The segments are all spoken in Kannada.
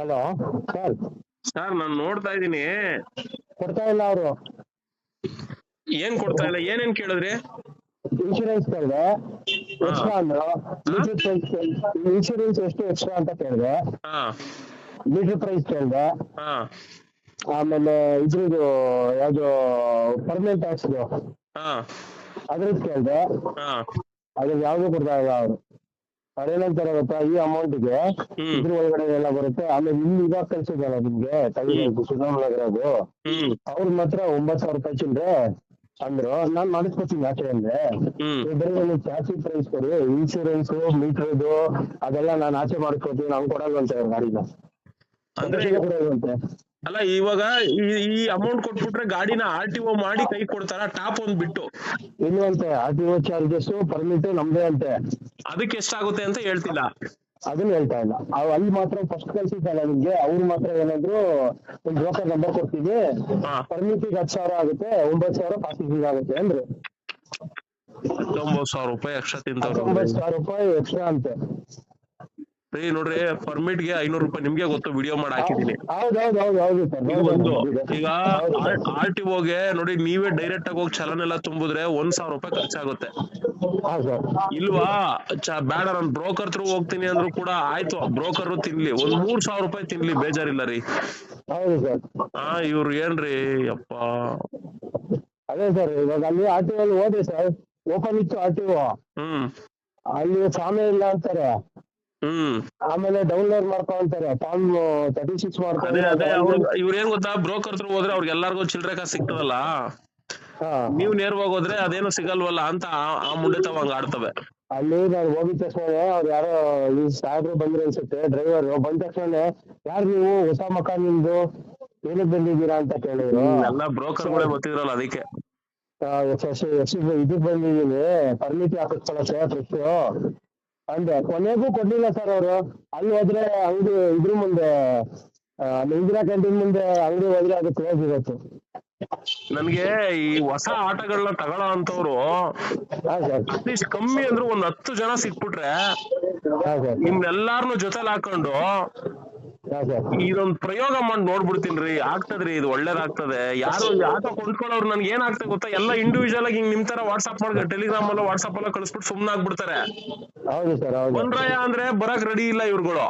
Hello sir. ಸರ್ ನಾನ್ ನೋಡ್ತಾ ಇದೀನಿ ಕೊಡ್ತಾ ಇಲ್ಲ ಅವರು. ಏನ್ ಕೊಡ್ತಾ ಇಲ್ಲ? ಏನೇನ್ ಕೇಳಿದ್ರಿ? ಇನ್ಶೂರೆನ್ಸ್ ಕೇಳಿದೆ. ಎಕ್ಸ್ಟ್ರಾ ಅಂದ್ರು ಇನ್ಶೂರೆನ್ಸ್ ಎಷ್ಟು ಎಕ್ಸ್ಟ್ರಾ ಅಂತ ಕೇಳಿದೆ. ಮೀಟರ್ ಪ್ರೈಸ್ ಕೇಳಿದೆ. ಆಮೇಲೆ ಇದ್ರದ್ದು ಯಾವ್ದು ಪರ್ಮನೆಂಟ್ ಟ್ಯಾಕ್ಸ್ ಅದ್ರದ್ದು ಕೇಳಿದೆ. ಹಾ. ಅದ್ರ ಯಾವ್ದು ಕೊಡ್ತಾ ಇಲ್ಲ ಅವರು. ಅವ್ರೇನಂತಾರೆ ಗೊತ್ತಾ ಈ ಅಮೌಂಟ್ಗೆ ಹ್ಮ್. ಇದ್ರ ಒಳಗಡೆ ಎಲ್ಲ ಬರುತ್ತೆ. ಆಮೇಲೆ ಇಲ್ಲಿ ಇವಾಗ ಕಳ್ಸಿದಲ್ಲ ನಿಮ್ಗೆ ತಮಿಳ್ನಾಡು ಸುಧಾಮನಗರದು ಹ್ಮ್. ಅವ್ರ ಮಾತ್ರ ಒಂಬತ್ ಸಾವಿರ ರೂಪಾಯಿ ಚಿಲ್ಲರೆ ಅಂದ್ರು. ನಾನ್ ಮಾಡಿಸ್ಕೊತೀನಿ ಯಾಕೆ ಅಂದ್ರೆ ಹ್ಮ್. ಜಾಸ್ತಿ ಟ್ಯಾಕ್ಸಿ ಪ್ರೈಸ್ ಕೊಡಿ. ಇನ್ಶೂರೆನ್ಸ್ ಮೀಟರ್ದು ಅದೆಲ್ಲ ನಾನು ಆಚೆ ಮಾಡ್ಕೊತೀನಿ ನಾನು ಕೊಡಲ್ವಂತೆ ಅವ್ರ ಗಾಡಿನ. ಅಂದ್ರೆ ಕೊಡಲ್ವಂತೆ. ಅಲ್ಲ ಇವಾಗ ಈ ಈ ಅಮೌಂಟ್ ಕೊಟ್ಬಿಟ್ರೆ ಗಾಡಿನ ಆರ್ ಟಿ ಒ ಮಾಡಿ ಕೈ ಕೊಡ್ತಾರ? ಟಾಪ್ ಒಂದ್ ಬಿಟ್ಟು. ಇಲ್ವಂತೆ R T O charges permit ನಮ್ದೇ ಅಂತೆ. ಅದಕ್ಕೆ ಎಷ್ಟಾಗುತ್ತೆ ಅಂತ ಹೇಳ್ತಿಲ್ಲ. ಅದನ್ನ ಹೇಳ್ತಾ ಇಲ್ಲ. ಅವ್ ಅಲ್ಲಿ ಮಾತ್ರ ಫಸ್ಟ್ ಕಳ್ಸಿದ್ದಲ್ಲ ನಿಮ್ಗೆ ಅವ್ರು ಮಾತ್ರ ಏನಾದ್ರು ಒಂದ್ ಬ್ರೋಕರ್ ನಂಬರ್ ಕೊಡ್ತೀವಿ. ಪರ್ಮಿಟಿಗೆ ಹತ್ತು ಸಾವಿರ ಆಗುತ್ತೆ ಒಂಬತ್ತು ಸಾವಿರ ಪಾಸಿಂಗ್ ಆಗುತ್ತೆ ಅಂದ್ರೆ. ಹತ್ತೊಂಬತ್ತು ಸಾವಿರ ರೂಪಾಯಿ ಎಕ್ಸ್ಟ್ರಾ ತಿಂತಾವ್ರು ಹತ್ತೊಂಬತ್ತು ಸಾವಿರ ರೂಪಾಯಿ ಎಕ್ಸ್ಟ್ರಾ ಅಂತೆ. ರೀ ನೋಡ್ರಿ ಪರ್ಮಿಟ್ಗೆ ಐನೂರು ರೂಪಾಯಿ ನಿಮ್ಗೆ ಗೊತ್ತು ವಿಡಿಯೋ ಮಾಡಿ ಹಾಕಿದೀನಿ ಈಗ ಆರ್ ಟಿ ಓಗೆ ನೋಡಿ ನೀವೇ ಡೈರೆಕ್ಟ್ ಆಗಿ ಹೋಗಿ ಚಲನ್ ಎಲ್ಲ ತುಂಬಿದ್ರೆ ಒಂದ್ ಸಾವಿರ ರೂಪಾಯಿ ಖರ್ಚಾಗುತ್ತೆ. ಇಲ್ವಾ? ಬೇಡ ನಾನ್ ಬ್ರೋಕರ್ ತ್ರೂ ಹೋಗ್ತೀನಿ ಅಂದ್ರು ಕೂಡ ಆಯ್ತು. ಬ್ರೋಕರ್ ತಿನ್ಲಿ. ಒಂದ್ ಮೂರ್ ಸಾವಿರ ರೂಪಾಯಿ ತಿನ್ಲಿ ಬೇಜಾರಿಲ್ಲ ರೀ. ಹೌದು ಸರ್. ಹಾ ಇವ್ರು ಏನ್ರಿ? ಅಪ್ಪ ಅದೇ ಸರ್ ಇವಾಗ ಅಲ್ಲಿ ಆರ್ ಟಿ ಅಲ್ಲಿ ಹೋದೆ ಸರ್. ಓಪನ್ ಇತ್ತು ಆರ್ ಟಿ ಹ್ಮ್. ಅಲ್ಲಿ ಸಾಮಾನ್ಯ ಇಲ್ಲ ಅಂತಾರೆ. ಆಮೇಲೆ ಡೌನ್ಲೋಡ್ ಮಾಡ್ಕೊಂತಾರೆ ಫಾರ್ಮ್ ತರ್ಟಿ ಸಿಕ್ಸ್ ಅದೇ ಅದೇ ಅವ್ರು ಇವ್ರ ಏನ್ ಗೊತ್ತಾ ಬ್ರೋಕರ್ ಹತ್ರ ಹೋದ್ರೆ ಅವ್ರಿಗೆ ಎಲ್ಲಾರ್ಗು ಚಿಲ್ಡ್ರೆ ಕಾಸು ಸಿಗ್ತದಲ್ಲ ನೀವ್ ನೇರವಾಗಿ ಹೋದ್ರೆ ಅದೇನು ಸಿಗಲ್ವಲ್ಲ ಅಂತ ಆ- ಮುಂದೆ ಮುಂಡೆ ತಾವ್ ಹಂಗ ಆಡ್ತವೆ ಅಲ್ಲಿ ನಾನು ಹೋಗಿದ ತಕ್ಷಣ ಅವ್ರ ಯಾರೋ ಈ ಸಾಹೇಬ್ರು ಬಂದ್ರು ಅನ್ಸುತ್ತೆ ಡ್ರೈವರ್ ಬಂದ ತಕ್ಷಣ ಯಾರು ನೀವು ಹೊಸ ಮಕ ನಿಮ್ದು ಏನಕ್ ಬಂದಿದ್ದೀರಾ ಅಂತ ಕೇಳಿದ್ರು ಎಲ್ಲ ಬ್ರೋಕರ್ಗಳೇ ಗೊತ್ತಿದ್ರಲ್ಲ ಅದಕ್ಕೆ ಆ, ಎಸ್ ಎಸ್ ಎಸ್ ಇದಕ್ ಬಂದಿದ್ದೀನಿ ಪರ್ಮಿಟ್ ಹಾಕಿಸ್ಕೊಳ್ಳೋಕೆ ಫ್ರೆಶ್ ಅಂದೆ ಕೊನೆಗೂ ಕೊಡ್ಲಿಲ್ಲ ಸರ್ ಅವರು. ಅಲ್ಲಿ ಹೋದ್ರೆ ಅಂಗಡಿ ಇದ್ರ ಮುಂದೆ ಇಂದಿರಾ ಕ್ಯಾಂಟೀನ್ ಮುಂದೆ ಅಂಗಡಿ ಹೋದ್ರೆ ಅದು ಕ್ಲೋಸ್ ಇರುತ್ತೆ. ನನ್ಗೆ ಈ ಹೊಸ ಆಟಗಳನ್ನ ತಗೊಳ್ಳೋ ಅಂತವ್ರು ಅಟ್ಲೀಸ್ಟ್ ಕಮ್ಮಿ ಅಂದ್ರು ಒಂದ್ ಹತ್ತು ಜನ ಸಿಕ್ಬಿಟ್ರೆ ನಿಮ್ನೆಲ್ಲಾರ್ನು ಜೊತೆಲ್ ಹಾಕೊಂಡು ಇದೊಂದ್ ಪ್ರಯೋಗ ಮಾಡಿ ನೋಡ್ಬಿಡ್ತೀನ್ರಿ. ಆಗ್ತದ್ರಿ ಇದು ಒಳ್ಳೇದಾಗ್ತದೆ. ಯಾರು ಆಟೋ ಕೊಂಡ್ಕೊಳ್ಳೋರು ನನ್ಗೆ ಏನ್ ಆಗ್ತದೆ ಗೊತ್ತಾ? ಎಲ್ಲ ಇಂಡಿವಿಜುವಲ್ ಆಗಿ ಹಿಂಗ್ ನಿಮ್ ತರ ವಾಟ್ಸ್ಆಪ್ ಮಾಡಿ ಟೆಲಿಗ್ರಾಮ್ ಅಲ್ಲ ವಾಟ್ಸ್ಆಪ್ ಅಲ್ಲ ಕಳಿಸ್ಬಿಟ್ಟು ಸುಮ್ನೆ ಆಗ್ಬಿಡ್ತಾರೆ. ಹೌದು ಸರ್ ಹೌದು. ಒಂದ್ರಯ ಅಂದ್ರೆ ಬರಕ್ ರೆಡಿ ಇಲ್ಲ ಇವ್ರುಗಳು.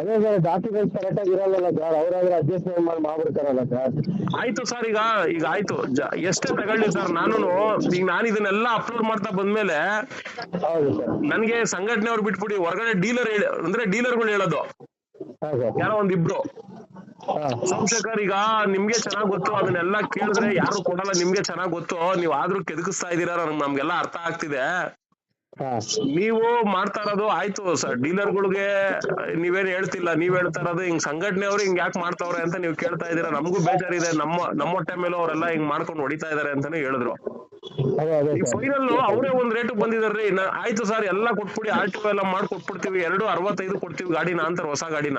ಅದೇ ಸರ್ ಡಾಕ್ಯುಮೆಂಟ್ಸ್ ಕರೆಕ್ಟ್ ಆಗಿ ಇರಲ್ಲ ಸರ್. ಅವ್ರಾದ್ರೆ ಅಡ್ಜಸ್ಟ್ಮೆಂಟ್ ಮಾಡಿ ಮಾಡ್ಬಿಡ್ತಾರಲ್ಲ ಸರ್? ಆಯ್ತು ಸರ್ ಈಗ ಈಗ ಆಯ್ತು. ಎಷ್ಟೇ ತಗೊಳ್ಳಿ ಸರ್ ನಾನು ಈಗ ನಾನು ಇದನ್ನೆಲ್ಲ ಅಪ್ಲೋಡ್ ಮಾಡ್ತಾ ಬಂದ್ಮೇಲೆ ಹೌದು ಸರ್. ಸಂಘಟನೆ ಅವ್ರು ಬಿಟ್ಬಿಡಿ ಹೊರಗಡೆ ಡೀಲರ್ ಅಂದ್ರೆ ಡೀಲರ್ಗಳು ಹೇಳೋದು. ಯಾರೋ ಒಂದ್ ಇಬ್ರು ಸೋಮಶೇಖರ್ ಈಗ ನಿಮ್ಗೆ ಚೆನ್ನಾಗ್ ಗೊತ್ತು ಅದನ್ನೆಲ್ಲ ಕೇಳಿದ್ರೆ ಯಾರು ಕೊಡಲ್ಲ ನಿಮ್ಗೆ ಚೆನ್ನಾಗ್ ಗೊತ್ತು. ನೀವ್ ಆದ್ರೂ ಕೆದಕಿಸ್ತಾ ಇದೀರಾ ನಮ್ಗೆ ನಮ್ಗೆಲ್ಲ ಅರ್ಥ ಆಗ್ತಿದೆ. ನೀವು ಮಾಡ್ತಾ ಇರೋದು ಆಯ್ತು ಸರ್ ಡೀಲರ್ಗಳಿಗೆ ನೀವೇನ್ ಹೇಳ್ತಿಲ್ಲ ನೀವ್ ಹೇಳ್ತಾ ಇರೋದು ಹಿಂಗ್ ಸಂಘಟನೆಯವ್ರು ಹಿಂಗ್ ಯಾಕೆ ಮಾಡ್ತಾವ್ರೆ ಅಂತ ನೀವು ಕೇಳ್ತಾ ಇದೀರಾ ನಮಗೂ ಬೇಜಾರಿದೆ ನಮ್ಮ ನಮ್ಮ ಹೊಟ್ಟೆ ಮೇಲೂ ಅವರೆಲ್ಲ ಹಿಂಗ್ ಮಾಡ್ಕೊಂಡು ಹೊಡಿತಾ ಇದಾರೆ ಅಂತಾನೆ ಹೇಳಿದ್ರು. ಈ ಫೈನಲ್ ಅವರೇ ಒಂದ್ ರೇಟ್ ಬಂದಿದಾರ್ರಿ ಆಯ್ತು ಸರ್ ಎಲ್ಲ ಕೊಟ್ಬಿಡಿ ಆರ್ ಟಿ ಎಲ್ಲ ಮಾಡಿ ಕೊಟ್ಬಿಡ್ತೀವಿ. ಎರಡು ಅರವತ್ತೈದು ಕೊಡ್ತೀವಿ ಗಾಡಿನ ಅಂತಾರೆ ಹೊಸ ಗಾಡಿನ.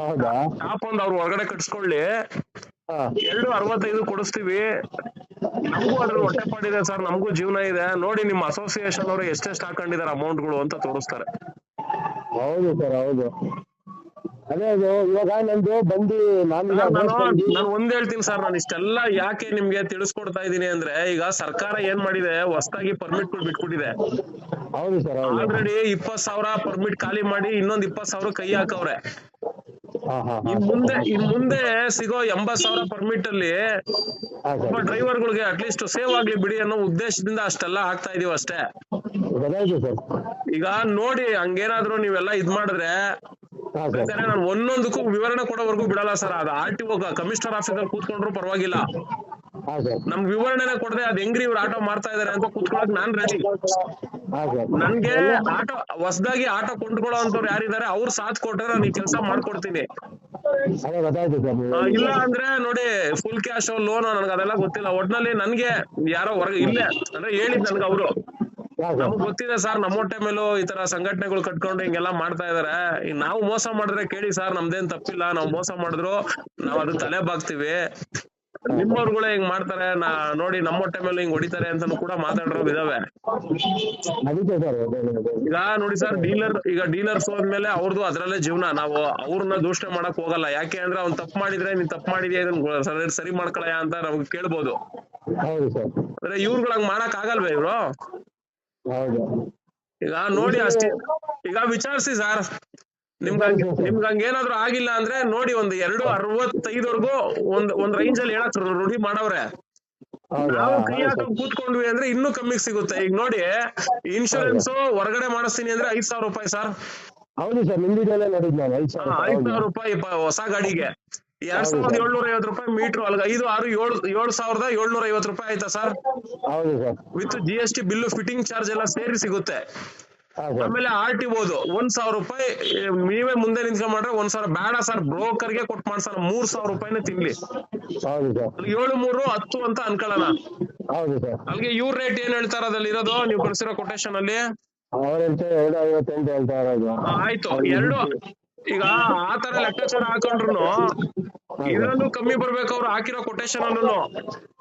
ಹೌದಾ? ಟಾಪ್ ಒಂದ್ ಅವ್ರು ಹೊರಗಡೆ ಕಟ್ಸ್ಕೊಳ್ಳಿ. ಎರಡು ಅರವತ್ತೈದು ಕೊಡಿಸ್ತೀವಿ. ನಮಗೂ ಅದ್ರಲ್ಲಿ ಹೊಟ್ಟೆಪಾಡಿದೆ ಸರ್ ನಮಗೂ ಜೀವನ ಇದೆ. ನೋಡಿ ನಿಮ್ಮ ಅಸೋಸಿಯೇಷನ್ ಅವರು ಎಷ್ಟೆಷ್ಟು ಹಾಕೊಂಡಿದ್ದಾರೆ ಅಮೌಂಟ್ಗಳು ಅಂತ ತೋರಿಸ್ತಾರೆ. ಹೌದು ಸರ್ ಹೌದು. ಅದೇ ಅದು ಇವಾಗ ನಂದು ಬಂದು ನಾನು ನಾನು ಒಂದ್ ಹೇಳ್ತೀನಿ ಸರ್ ನಾನು ಇಷ್ಟೆಲ್ಲ ಯಾಕೆ ನಿಮ್ಗೆ ತಿಳಿಸ್ಕೊಡ್ತಾ ಇದೀನಿ ಅಂದ್ರೆ ಈಗ ಸರ್ಕಾರ ಏನ್ ಮಾಡಿದೆ ಹೊಸದಾಗಿ ಪರ್ಮಿಟ್ ಬಿಟ್ಕೊಟ್ಟಿದೆ ಹೌದು ಸರ್ ಆಲ್ರೆಡಿ ಇಪ್ಪತ್ ಸಾವಿರ ಪರ್ಮಿಟ್ ಖಾಲಿ ಮಾಡಿ ಇನ್ನೊಂದ್ ಇಪ್ಪತ್ ಸಾವಿರ ಕೈ ಹಾಕವ್ರೆ. ಇನ್ ಮುಂದೆ ಇನ್ ಮುಂದೆ ಸಿಗೋ ಎಂಬತ್ ಸಾವಿರ ಪರ್ಮಿಟ್ ಅಲ್ಲಿ ಡ್ರೈವರ್ ಗಳಿಗೆ ಅಟ್ಲೀಸ್ಟ್ ಸೇವ್ ಆಗ್ಲಿ ಬಿಡಿ ಅನ್ನೋ ಉದ್ದೇಶದಿಂದ ಅಷ್ಟೆಲ್ಲ ಆಗ್ತಾ ಇದೀವಿ ಅಷ್ಟೇ. ಈಗ ನೋಡಿ ಹಂಗೇನಾದ್ರು ನೀವೆಲ್ಲ ಇದ್ ಮಾಡಿದ್ರೆ ನಾನು ಒಂದೊಂದಕ್ಕೂ ವಿವರಣೆ ಕೊಡೋವರೆಗೂ ಬಿಡಲ್ಲ ಸರ್. ಅದು ಆರ್ ಟಿ ಕಮಿಷನರ್ ಆಫೀಸರ್ ಕೂತ್ಕೊಂಡ್ರು ಪರವಾಗಿಲ್ಲ. ನಮ್ ವಿವರಣೆನ ಕೊಡದೆ ಅದ್ ಹೆಂಗ್ರಿ ಇವ್ರು ಆಟೋ ಮಾಡ್ತಾ ಇದಾರೆ ಅಂತ ಕೂತ್ಕೊಳಕ್ ನಾನ್ ರೆಡಿ ನನ್ಗೆ ಆಟೋ ಹೊಸದಾಗಿ ಆಟೋ ಕೊಂಡ್ಕೊಳ್ಳೋ ಅಂತವ್ರು ಯಾರಿದ್ದಾರೆ ಅವ್ರು ಸಾಥ್ ಕೊಟ್ರೆ ನಾನು ಈ ಕೆಲಸ ಮಾಡ್ಕೊಡ್ತೀನಿ. ಇಲ್ಲ ಅಂದ್ರೆ ನೋಡಿ ಫುಲ್ ಕ್ಯಾಶ್ ಲೋನ್ ನನ್ಗೆ ಅದೆಲ್ಲ ಗೊತ್ತಿಲ್ಲ. ಒಟ್ನಲ್ಲಿ ನನ್ಗೆ ಯಾರೋ ಹೊರಗೆ ಇಲ್ಲೇ ಅಂದ್ರೆ ಹೇಳಿದ್ ನನ್ಗೆ ಅವರು. ನಮಗ್ ಗೊತ್ತಿದೆ ಸರ್ ನಮ್ಮ ಹೊಟ್ಟೆ ಮೇಲೂ ಈ ತರ ಸಂಘಟನೆಗಳು ಕಟ್ಕೊಂಡು ಹಿಂಗೆಲ್ಲ ಮಾಡ್ತಾ ಇದಾರೆ. ನಾವು ಮೋಸ ಮಾಡಿದ್ರೆ ಕೇಳಿ ಸರ್ ನಮ್ದೇನ್ ತಪ್ಪಿಲ್ಲ. ನಾವ್ ಮೋಸ ಮಾಡಿದ್ರು ನಾವ್ ಅದನ್ನ ತಲೆ ಬಾಗ್ತಿವಿ. ನಿಮ್ಮವ್ರುಗಳೇ ಹಿಂಗ್ ಮಾಡ್ತಾರೆ ನಾ ನೋಡಿ ನಮ್ಮ ಹೊಟ್ಟೆ ಮೇಲೆ ಹಿಂಗ್ ಹೊಡಿತಾರೆ ಅಂತಾನು ಕೂಡ ಮಾತಾಡ್ರೋ ಇದಾವೆ. ಅದೇ ಅದೇ ಈಗ ನೋಡಿ ಸರ್ ಡೀಲರ್ ಈಗ ಡೀಲರ್ಸ್ ಹೋದ್ಮೇಲೆ ಅವ್ರದ್ದು ಅದ್ರಲ್ಲೇ ಜೀವನ. ನಾವು ಅವ್ರನ್ನ ದೂಷಣೆ ಮಾಡಕ್ ಹೋಗಲ್ಲ. ಯಾಕೆ ಅಂದ್ರೆ ಅವ್ನ್ ತಪ್ಪು ಮಾಡಿದ್ರೆ ನೀನ್ ತಪ್ಪು ಮಾಡಿದ್ಯಾ ಇದನ್ನ ಸರಿ- ಮಾಡ್ಕೊಳಯ ಅಂತ ನಮ್ಗೆ ಕೇಳ್ಬೋದು. ಅಂದ್ರೆ ಇವ್ರುಗಳಂಗ್ ಮಾಡಕ್ ಆಗಲ್ವೇ ಇವ್ರು? ಈಗ ನೋಡಿ ಅಷ್ಟೇ. ಈಗ ವಿಚಾರಿಸಿ ಸರ್. ನಿಮ್ಗ ನಿಮ್ಗ ಹಂಗೇನಾದ್ರು ಆಗಿಲ್ಲ ಅಂದ್ರೆ ನೋಡಿ ಒಂದ್ ಎರಡು ಅರವತ್ತೈದವರೆಗೂ ಒಂದ್ ಒಂದ್ ರೇಂಜ್ ಅಲ್ಲಿ ಹೇಳಕ್ ರೂಢಿ ಮಾಡವ್ರೆ. ನಾವು ಕೈ ಹಾಕೊಂಡ್ ಕೂತ್ಕೊಂಡ್ವಿ ಅಂದ್ರೆ ಇನ್ನೂ ಕಮ್ಮಿಗ್ ಸಿಗುತ್ತೆ. ಈಗ ನೋಡಿ ಇನ್ಶೂರೆನ್ಸ್ ಹೊರಗಡೆ ಮಾಡಿಸ್ತೀನಿ ಅಂದ್ರೆ ಐದ್ ಸಾವಿರ ರೂಪಾಯಿ ಸರ್. ಹೌದು ಸರ್ ನಿಮ್ದಿದೆಲ್ಲ ನೋಡಿದ್ ನಾನು ಐದು ಸಾವಿರ ರೂಪಾಯಿ. ಹೊಸ ಗಾಡಿಗೆ. ಎರಡ್ ಸಾವಿರದ ಏಳ್ನೂರ ಐವತ್ತು ರೂಪಾಯಿ ಮೀಟರ್ ಅಲ್ಗ. ಐದು ಆರು ಏಳು ಏಳು ಸಾವಿರದ ಏಳ್ನೂರ ಐವತ್ತು ರೂಪಾಯಿ ಆಯ್ತಾ ಸರ್? ಹೌದು sir. With G S T bill fitting charge ಎಲ್ಲ ಸೇರಿ ಸಿಗುತ್ತೆ. ಆಮೇಲೆ ಆರ್ ಟಿ ಓದು ಒಂದ್ ಸಾವಿರ ರೂಪಾಯಿ ನೀವೇ ಮುಂದೆ ನಿಂತ್ಕೊಂಡ್ ಮಾಡ್ರೆ ಒಂದ್ ಸಾವಿರ ಬೇಡ ಸರ್. ಬ್ರೋಕರ್ಗೆ ಕೊಟ್ಟು ಮಾಡ್ಸೋಣ ಮೂರ್ ಸಾವಿರ ರೂಪಾಯಿನೇ ತಿನ್ಲಿ. ಏಳು ಮೂರು ಹತ್ತು ಅಂತ ಅನ್ಕೊಳ್ಳೋಣ. ಅಲ್ಲಿಗೆ ಇವ್ರ ರೇಟ್ ಏನ್ ಹೇಳ್ತಾರ ಅದ್ರಲ್ಲಿ ಇರೋದು ನೀವು ಕಳ್ಸಿರೋ ಕೊಟೇಶನ್ ಅಲ್ಲಿ? ಆಯ್ತು. ಎರಡು. ಈಗ ಆ ತರ ಲೆಕ್ಕಾಚಾರ ಹಾಕೊಂಡ್ರು ಇದ್ರಲ್ಲೂ ಕಮ್ಮಿ ಬರ್ಬೇಕು ಅವ್ರು ಹಾಕಿರೋ ಕೊಟೇಶನ್ ಅಲ್ಲೂ.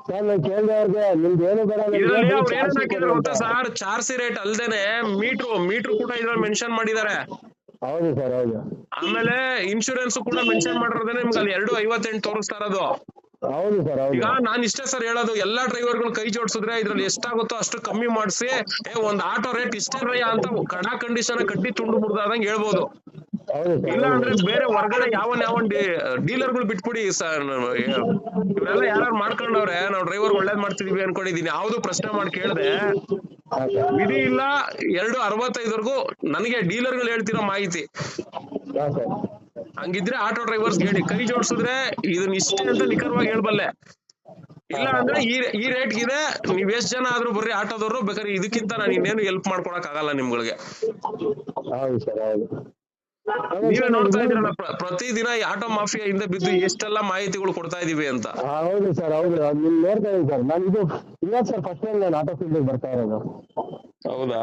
ಸರ್ ನಾನು ಕೇಳಿದೆ ಅವ್ರಿಗೆ ನಿಮ್ದು ಏನು ಬೇಡ ನನಗೆ ಇದ್ರಲ್ಲಿ ಅವ್ರು ಚಾರ್ಜ್ ಏನೇನ್ ಗೊತ್ತಾ ಸರ್? ಚಾರ್ಸಿ ರೇಟ್ ಅಲ್ದೇನೆ ಮೀಟ್ರು ಮೀಟ್ರು ಕೂಡ ಇದ್ರಲ್ಲಿ ಮೆನ್ಷನ್ ಮಾಡಿದ್ದಾರೆ. ಹೌದು ಸರ್ ಹೌದು. ಆಮೇಲೆ ಇನ್ಶೂರೆನ್ಸ್ ಕೂಡ ಮೆನ್ಷನ್ ಮಾಡಿರೋದೇನೆ ನಿಮ್ಗೆ ಅಲ್ಲಿ ಎರಡು ಐವತ್ತೆಂಟು ತೋರಿಸ್ತಾ ಇರೋದು. ಹೌದು ಸರ್ ಹೌದು. ಈಗ ನಾನ್ ಇಷ್ಟೇ ಸರ್ ಹೇಳೋದು ಎಲ್ಲಾ ಡ್ರೈವರ್ಗಳು ಕೈ ಜೋಡಿಸಿದ್ರೆ ಇದ್ರಲ್ಲಿ ಎಷ್ಟಾಗುತ್ತೋ ಅಷ್ಟು ಕಮ್ಮಿ ಮಾಡಿಸಿ ಏ ಒಂದ್ ಆಟೋ ರೇಟ್ ಇಷ್ಟೇ ರಯ್ಯ ಅಂತ ಕಡಾ ಕಂಡೀಷನ್ ಕಟ್ಟಿ ತುಂಡು ಮುಡ್ದಾದಂಗೆ ಹೇಳ್ಬೋದು. ಇಲ್ಲ ಅಂದ್ರೆ ಬೇರೆ ಹೊರಗಡೆ ಯಾವನ್ ಯಾವನ್ ಡೀಲರ್ಗಳು ಬಿಟ್ಬಿಡಿ ಸರ್ ಇವರೆಲ್ಲ ಯಾರು ಮಾಡ್ಕೊಂಡವ್ರೆ? ನಾವು ಡ್ರೈವರ್ ಒಳ್ಳೇದ್ ಮಾಡ್ತಿದೀವಿ ಅನ್ಕೊಂಡಿದೀನಿ. ಯಾವ್ದು ಪ್ರಶ್ನೆ ಮಾಡಿ ಕೇಳ್ದೆ. ವಿಧಿ ಇಲ್ಲ. ಎರಡು ಅರವತ್ತೈದವರೆಗೂ ನನಗೆ ಡೀಲರ್ಗಳು ಹೇಳ್ತಿರೋ ಮಾಹಿತಿ. ಹಂಗಿದ್ರೆ ಆಟೋ ಡ್ರೈವರ್ಸ್ ಹೇಳಿ. ಕೈ ಜೋಡಿಸಿದ್ರೆ ಇದನ್ನ ಇಷ್ಟೇ ಅಂತ ನಿಖರವಾಗಿ ಹೇಳ್ಬಲ್ಲೆ. ಇಲ್ಲ ಅಂದ್ರೆ ಈ ಈ ರೇಟ್ ಇದೆ ನೀವ್ ಎಷ್ಟ್ ಜನ ಆದ್ರೂ ಬರ್ರಿ ಆಟೋದವ್ರು. ಬೇಕಾದ್ರೆ ಇದಕ್ಕಿಂತ ನಾನು ಇನ್ನೇನು ಹೆಲ್ಪ್ ಮಾಡ್ಕೊಡಕ್ ಆಗಲ್ಲ ನಿಮ್ಗಳಿಗೆ. ಹೌದು ಸರ್ ಹೌದು. ಅದೇ ನೀವೇ ನೋಡ್ತಾ ಇದ್ರಲ್ಲ ಪ್ರತಿದಿನ ಈ ಆಟೋ ಮಾಫಿಯಾ ಹಿಂದೆ ಬಿದ್ದು ಎಷ್ಟೆಲ್ಲಾ ಮಾಹಿತಿಗಳು ಕೊಡ್ತಾ ಇದೀವಿ ಅಂತ. ಹೌದು ಸರ್ ಹೌದು. ನಿಮ್ ನೋಡ್ತಾ ಇದ್ದೀನಿ ಸರ್. ನಾನು ಇದು ಇಲ್ಲ ಸರ್ ಫಸ್ಟ್ ಟೈಮ್ ನಾನು ಆಟೋ ಫೀಲ್ಡ್ ಬರ್ತಾ ಇರೋದು. ಹೌದಾ?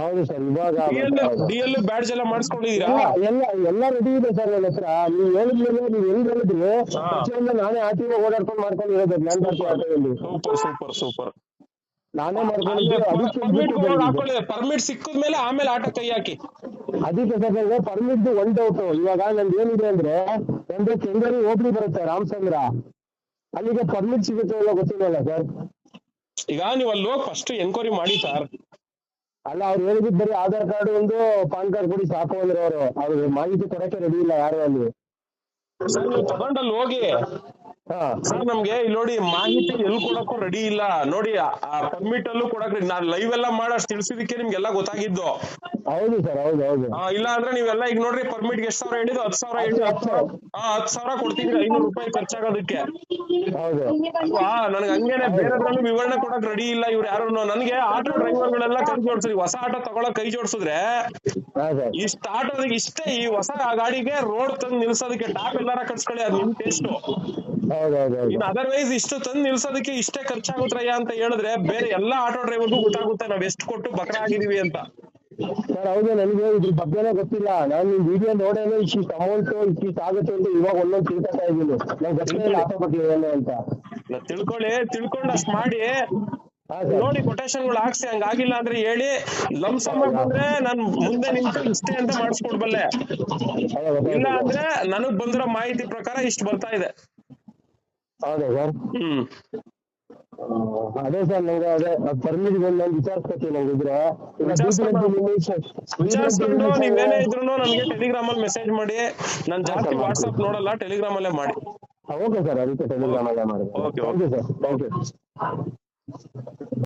ಹೌದು ಸರ್ ಇವಾಗ ಡಿ ಎಲ್ ಬರ್ತಾ ಇರೋದು. ಡಿ ಎಲ್ ಬ್ಯಾಡ್ಜ್ ಎಲ್ಲ ಮಾಡಿಸ್ಕೊಂಡಿದೀರಾ ಎಲ್ಲ ಎಲ್ಲ ರೆಡಿ ಇದೆ ಸರ್ ನನ್ನ ಹತ್ರ. ನೀವು ಹೇಳಿದ್ಮೇಲೆ ನೀವು ಎಲ್ಲಿ ಹೇಳಿದ್ರಿ? ಪ್ರತಿಯೊಂದು ನಾನೇ ಆಟಿಗೆ ಓಡಾಡ್ಕೊಂಡು ಮಾಡ್ಕೊಂಡು ಇರೋದು ನಾನು ಬರ್ತೀನಿ ಆಟೋದಲ್ಲಿ ಸೂಪರ್ ಸೂಪರ್ ಸೂಪರ್. ನಾನೇ ಮಾಡ್ಕೊಂಡೆ ಅದಕ್ಕೆ ಪರ್ಮಿಟ್ ಇದಕ್ಕೆ ಬಂದಿದ್ದು. ಹಾಕೊಳ್ಳಿ ಪರ್ಮಿಟ್ ಸಿಕ್ಕಿದ್ಮೇಲೆ ಆಮೇಲೆ ಆಟೋ ಕೈ ಹಾಕಿ. ಅದಕ್ಕೆ ಸರ್ ಪರ್ಮಿಟ್ ಒನ್ ಡೌಟ್ ಇವಾಗ ನಂದು ಏನಿದೆ ಅಂದ್ರೆ ಒಂದು ಕೆಂಗೇರಿ ಹೋಬಳಿ ಬರುತ್ತೆ ರಾಮಚಂದ್ರ. ಅಲ್ಲಿಗೆ ಪರ್ಮಿಟ್ ಸಿಗುತ್ತೆ ಇಲ್ಲ ಗೊತ್ತಿಲ್ಲ ಸರ್ ಈಗ ನೀವು ಅಲ್ಲಿ ಹೋಗಿ ಫಸ್ಟ್ ಎನ್ಕ್ವೈರಿ ಮಾಡಿ ಸರ್ ಅಲ್ಲ ಅವ್ರು ಹೇಳಿದ್ರು ಬರೀ ಆಧಾರ್ ಕಾರ್ಡ್ ಒಂದು ಪಾನ್ ಕಾರ್ಡ್ ಕೊಡಿ ಸಾಕು ಅಂದ್ರೆ ಅವರು. ಅವ್ರಿಗೆ ಮಾಹಿತಿ ಕೊಡಕ್ಕೆ ರೆಡಿ ಇಲ್ಲ ಯಾರು ಅಲ್ಲಿ. ಸರ್ ನೀವು ತಗೊಂಡಲ್ಲಿ ಹೋಗಿ. ಸರ್ ನಮ್ಗೆ ಇಲ್ಲಿ ನೋಡಿ ಮಾಹಿತಿ ಎಲ್ಲಿ ಕೊಡಕ್ಕೂ ರೆಡಿ ಇಲ್ಲ. ನೋಡಿ ಆ ಪರ್ಮಿಟ್ ಅಲ್ಲೂ ಕೊಡಕ್ ನಾನ್ ಲೈವ್ ಎಲ್ಲ ಮಾಡಷ್ಟು ತಿಳಿಸಿದಕ್ಕೆ ನಿಮ್ಗೆಲ್ಲ ಗೊತ್ತಾಗಿದ್ದು. ಹೌದು ಸರ್ ಹೌದು ಹೌದು. ಇಲ್ಲ ಅಂದ್ರೆ ನೀವೆಲ್ಲ ಈಗ ನೋಡ್ರಿ ಪರ್ಮಿಟ್ ಎಷ್ಟ್ ಸಾವಿರ ಹೇಳಿದ್ರು ಹತ್ತು ಸಾವಿರ ಹೇಳಿದ್ರು ಹತ್ತು ಸಾವಿರ. ಹಾ ಹತ್ತು ಸಾವಿರ ಕೊಡ್ತಿದ್ರಿ ಐನೂರು ರೂಪಾಯಿ ಖರ್ಚಾಗೋದಕ್ಕೆ. ಹೌದು. ನನ್ಗೆ ನನಗೆ ಹಂಗೇನೆ ಬೇರೆದ್ರಲ್ಲೂ ವಿವರಣೆ ಕೊಡಕ್ ರೆಡಿ ಇಲ್ಲ ಇವ್ರು ಯಾರು ನನಗೆ ಆಟೋ ಡ್ರೈವರ್ಗಳೆಲ್ಲ ಕೈ ಜೋಡಿಸಿದ್ರಿ ಹೊಸ ಆಟೋ ತಗೊಳಕ್ ಕೈ ಜೋಡಿಸಿದ್ರೆ ಇಷ್ಟ ಆಟೋದಿಗೆ ಇಷ್ಟೇ ಈ ಹೊಸ ಗಾಡಿಗೆ ರೋಡ್ ತಂದು ನಿಲ್ಸೋದಕ್ಕೆ ಟಾಪ್ ಎಲ್ಲಾರ ಕಟ್ಸ್ಕೊಳ್ಳಿ ಅದು ನಿಮ್ ಟೇಸ್ಟ್ ಇನ್ ಅದರ್ವೈಸ್ ಇಷ್ಟು ತಂದು ನಿಲ್ಸೋದಕ್ಕೆ ಇಷ್ಟೇ ಖರ್ಚಾಗುತ್ತಯ್ಯ ಅಂತ ಹೇಳಿದ್ರೆ ಬೇರೆ ಎಲ್ಲಾ ಆಟೋ ಡ್ರೈವರ್ಗೂ ಗೊತ್ತಾಗುತ್ತೆ ನಾವ್ ಎಷ್ಟು ಕೊಟ್ಟು ಬಕ್ರ ಆಗಿದೀವಿ ಅಂತ. ಸರ್ ಹೌದು ನನಗೆ ಇದ್ರ ಬಗ್ಗೆನೇ ಗೊತ್ತಿಲ್ಲ. ನಾನು ನಿಮ್ ವಿಡಿಯೋ ನೋಡೇನೆ ಇಷ್ಟಿಷ್ಟು ಅಮೌಂಟ್ ಇಷ್ಟಿಷ್ಟು ಆಗುತ್ತೆ ಅಂತ ಇವಾಗ ಒಂದೊಂದು ತಿಳ್ಕೊತಾ ಇದ್ದೀನಿ. ನಂಗೆ ಗೊತ್ತಿಲ್ಲ ಆಟೋ ಬಗ್ಗೆ ಏನು ಅಂತ. ನಾವ್ ತಿಳ್ಕೊಳ್ಳಿ ತಿಳ್ಕೊಂಡು ಅಷ್ಟ್ ಮಾಡಿ ನೋಡಿ ಕೊಟೇಶನ್ಗಳು ಹಾಕ್ಸಿ ಹಂಗಾಗಿಲ್ಲ ಅಂದ್ರೆ ಹೇಳಿ. ಲಂಸಮ್ ಬಂದ್ರೆ ನಾನ್ ಮುಂದೆ ನಿಂತು ಇಷ್ಟೇ ಅಂತ ಮಾಡಿಸ್ಕೊಡ್ಬಲ್ಲೆ ಇಲ್ಲ ಅಂದ್ರೆ ನನಗ್ ಬಂದಿರೋ ಮಾಹಿತಿ ಪ್ರಕಾರ ಇಷ್ಟು ಬರ್ತಾ ಇದೆ. ಹೌದಾ ಸರ್? ಹ್ಮ್. ಅದೇ ಸರ್ ನಂಗೆ ಅದೇ ಪರ್ಮಿಟ್ ನಾನು ವಿಚಾರಿಸ್ಕೊತೀನಿ ನಂಗೆ ಇದ್ರೆ. ವಿಚಾರ್ಸ್ಕೊಂಡು- ವಿಚಾರಿಸ್ಕೊಂಡು ನೀವೇನೇ ಇದ್ರು ನಮ್ಗೆ ಟೆಲಿಗ್ರಾಮ್ ಅಲ್ಲಿ ಮೆಸೇಜ್ ಮಾಡಿ. ನಾನ್ ಜಾಸ್ತಿ ವಾಟ್ಸ್ಆಪ್ ನೋಡಲ್ಲ ಟೆಲಿಗ್ರಾಮ್ ಅಲ್ಲೇ ಮಾಡಿ. ಓಕೆ ಸರ್ ಅದಕ್ಕೆ ಟೆಲಿಗ್ರಾಮ್ ಅಲ್ಲೇ ಮಾಡಿ okay, okay. Sir thank you